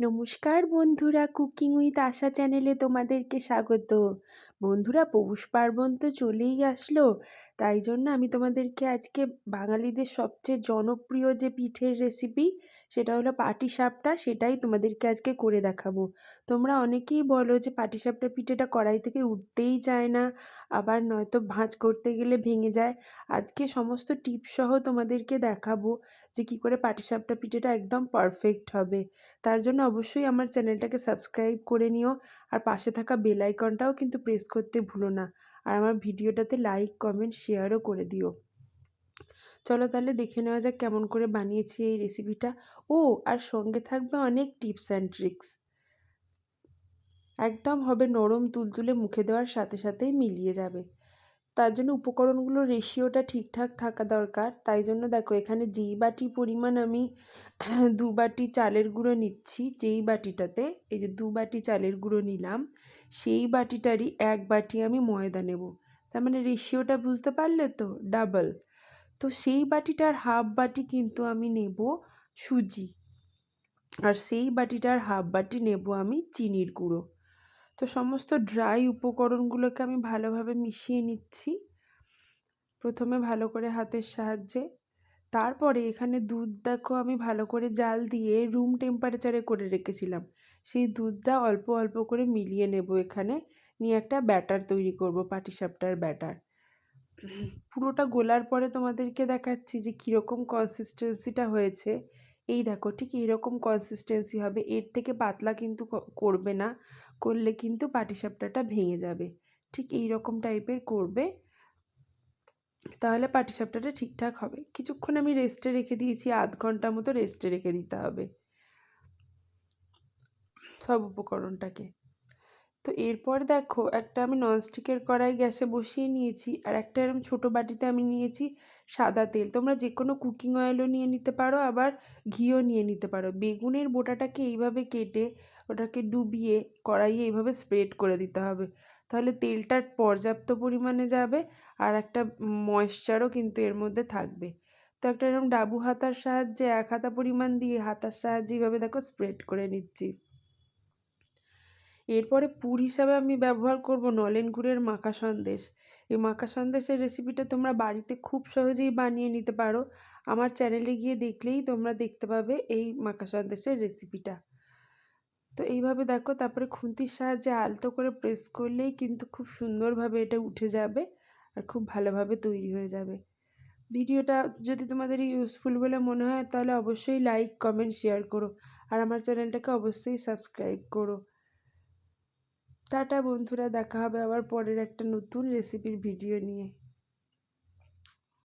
নমস্কার বন্ধুরা cooking with আশা চ্যানেলে তোমাদেরকে স্বাগত। বন্ধুরা পৌষ পার্বণ তো চলেই আসলো। তাই জন্য আমি তোমাদেরকে আজকে বাঙালিদের সবচেয়ে জনপ্রিয় যে পিঠের রেসিপি সেটা হলো পাটিসাপটা, সেটাই তোমাদেরকে আজকে করে দেখাবো। তোমরা অনেকেই বলো যে পাটিসাপটা পিঠেটা কড়াই থেকে উঠতেই চায় না, আবার নয়তো ভাঁজ করতে গেলে ভেঙে যায়। আজকে সমস্ত টিপসহ তোমাদেরকে দেখাবো যে কী করে পাটিসাপটা পিঠেটা একদম পারফেক্ট হবে। তার জন্য অবশ্যই আমার চ্যানেলটাকে সাবস্ক্রাইব করে নিও, আর পাশে থাকা বেল আইকনটাও কিন্তু প্রেস করতে ভুলো না। আর আমার ভিডিওটাতে লাইক কমেন্ট শেয়ারও করে দিও। চলো তাহলে দেখে নেওয়া যাক কেমন করে বানিয়েছি এই রেসিপিটা ও, আর সঙ্গে থাকবে অনেক টিপস অ্যান্ড ট্রিক্স একদম হবে নরম, তুলতুলে, মুখে দেওয়ার সাথে সাথেই মিলিয়ে যাবে। তার জন্য উপকরণগুলোর রেশিওটা ঠিকঠাক থাকা দরকার। তাই জন্য দেখো, এখানে যেই বাটি পরিমাণ আমি দু বাটি চালের গুঁড়ো নিচ্ছি, যেই বাটিটাতে, এই যে দু বাটি চালের গুঁড়ো নিলাম, সেই বাটিটারই এক বাটি আমি ময়দা নেব। তার মানে রেশিওটা বুঝতে পারলে তো? ডাবল তো সেই বাটিটার হাফ বাটি কিন্তু আমি নেব সুজি। আর সেই বাটিটার হাফ বাটি নেব আমি চিনির গুঁড়ো। তো সমস্ত ড্রাই উপকরণগুলোকে আমি ভালোভাবে মিশিয়ে নিচ্ছি। প্রথমে ভালো করে হাতের সাহায্যে। তারপরে এখানে দুধ দেখো আমি ভালো করে জাল দিয়ে রুম টেম্পারেচারে করে রেখেছিলাম। সেই দুধটা অল্প অল্প করে মিলিয়ে নেব এখানে। নিয়ে একটা ব্যাটার তৈরি করব, পাটিসাপটার ব্যাটার পুরোটা গোলার পরে তোমাদেরকে দেখাচ্ছি যে কীরকম কনসিস্টেন্সিটা হয়েছে। এই দেখো ঠিক এরকম কনসিস্টেন্সি হবে। এর থেকে পাতলা কিন্তু করবে না। করলে কিন্তু পাটিসাপটাটা ভেঙে যাবে। ঠিক এই রকম টাইপের করবে। তাহলে পাটিসাপটাটা ঠিকঠাক হবে। কিছুক্ষণ আমি রেস্টে রেখে দিয়েছি, আধ ঘণ্টা মতো রেস্টে রেখে দিতে হবে। সব উপকরণটাকে। তো এরপর দেখো একটা আমি ননস্টিকের কড়াই গ্যাসে বসিয়ে নিয়েছি আর একটা এরকম ছোটো বাটিতে আমি নিয়েছি সাদা তেল। তোমরা যে কোনো কুকিং অয়েলও নিয়ে নিতে পারো, আবার ঘিও নিয়ে নিতে পারো। বেগুনের বোটাটাকে এইভাবে কেটে ওটাকে ডুবিয়ে কড়াইয়ে এইভাবে স্প্রেড করে দিতে হবে। তাহলে তেলটা পর্যাপ্ত পরিমাণে যাবে আর একটা ময়েশ্চারও কিন্তু এর মধ্যে থাকবে। তো একটা এরকম ডাবু হাতার সাহায্যে এক হাতা পরিমাণ দিয়ে হাতার সাহায্যে এইভাবে দেখো স্প্রেড করে নিচ্ছি। এরপরে পুর হিসাবে আমি ব্যবহার করব নলেন গুড়ের মাখা সন্দেশ। এই মাখা সন্দেশের রেসিপিটা তোমরা বাড়িতে খুব সহজেই বানিয়ে নিতে পারো। আমার চ্যানেলে গিয়ে দেখলেই তোমরা দেখতে পাবে এই মাখা সন্দেশের রেসিপিটা তো এইভাবে দেখো, তারপরে খুন্তির সাহায্যে আলতো করে প্রেস করলেই কিন্তু খুব সুন্দরভাবে এটা উঠে যাবে আর খুব ভালোভাবে তৈরি হয়ে যাবে। ভিডিওটা যদি তোমাদের ইউজফুল বলে মনে হয়, তাহলে অবশ্যই লাইক কমেন্ট শেয়ার করো। আর আমার চ্যানেলটাকে অবশ্যই সাবস্ক্রাইব করো। টাটা বন্ধুরা দেখা হবে আবার পরের একটা নতুন রেসিপির ভিডিও নিয়ে।